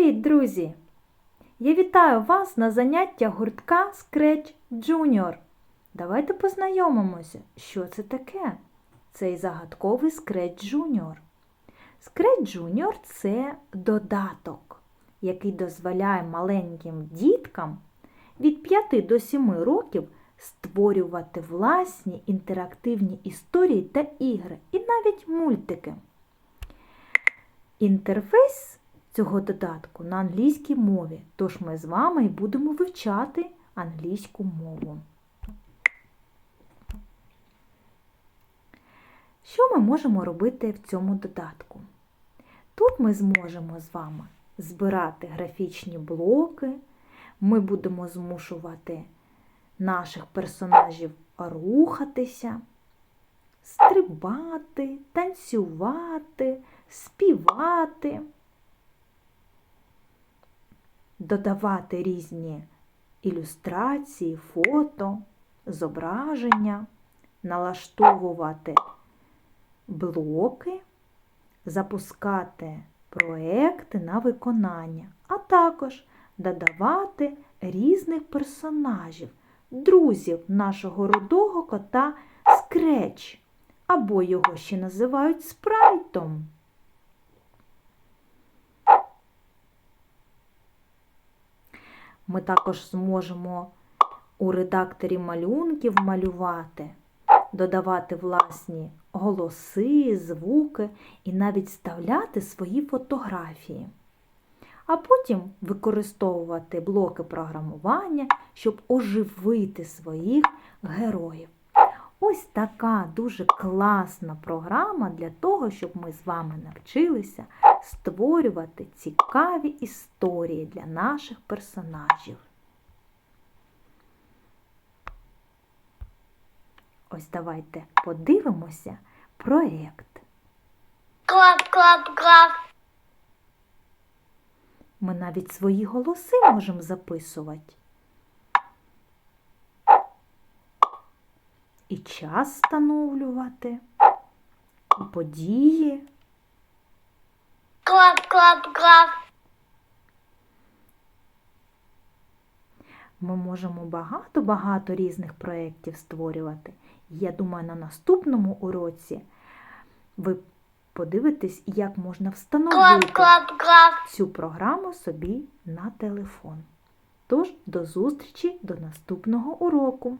Привіт, друзі! Я вітаю вас на заняття гуртка Scratch Junior. Давайте познайомимося, що це таке. Цей загадковий Scratch Junior. Scratch Junior – це додаток, який дозволяє маленьким діткам від 5 до 7 років створювати власні інтерактивні історії та ігри, і навіть мультики. Інтерфейс цього додатку на англійській мові, тож ми з вами і будемо вивчати англійську мову. Що ми можемо робити в цьому додатку? Тут ми зможемо з вами збирати графічні блоки, ми будемо змушувати наших персонажів рухатися, стрибати, танцювати, співати, додавати різні ілюстрації, фото, зображення, налаштовувати блоки, запускати проекти на виконання, а також додавати різних персонажів, друзів нашого рудого кота Скреч, або його ще називають спрайтом. Ми також зможемо у редакторі малюнків малювати, додавати власні голоси, звуки і навіть вставляти свої фотографії. А потім використовувати блоки програмування, щоб оживити своїх героїв. Ось така дуже класна програма для того, щоб ми з вами навчилися створювати цікаві історії для наших персонажів. Ось давайте подивимося проєкт. Клап, клап, клап. Ми навіть свої голоси можемо записувати. І час встановлювати, і події. Клап, клап, клап. Ми можемо багато-багато різних проєктів створювати. Я думаю, на наступному уроці ви подивитесь, як можна Клап, встановити клап, клап. цю програму собі на телефон. Тож, до зустрічі до наступного уроку!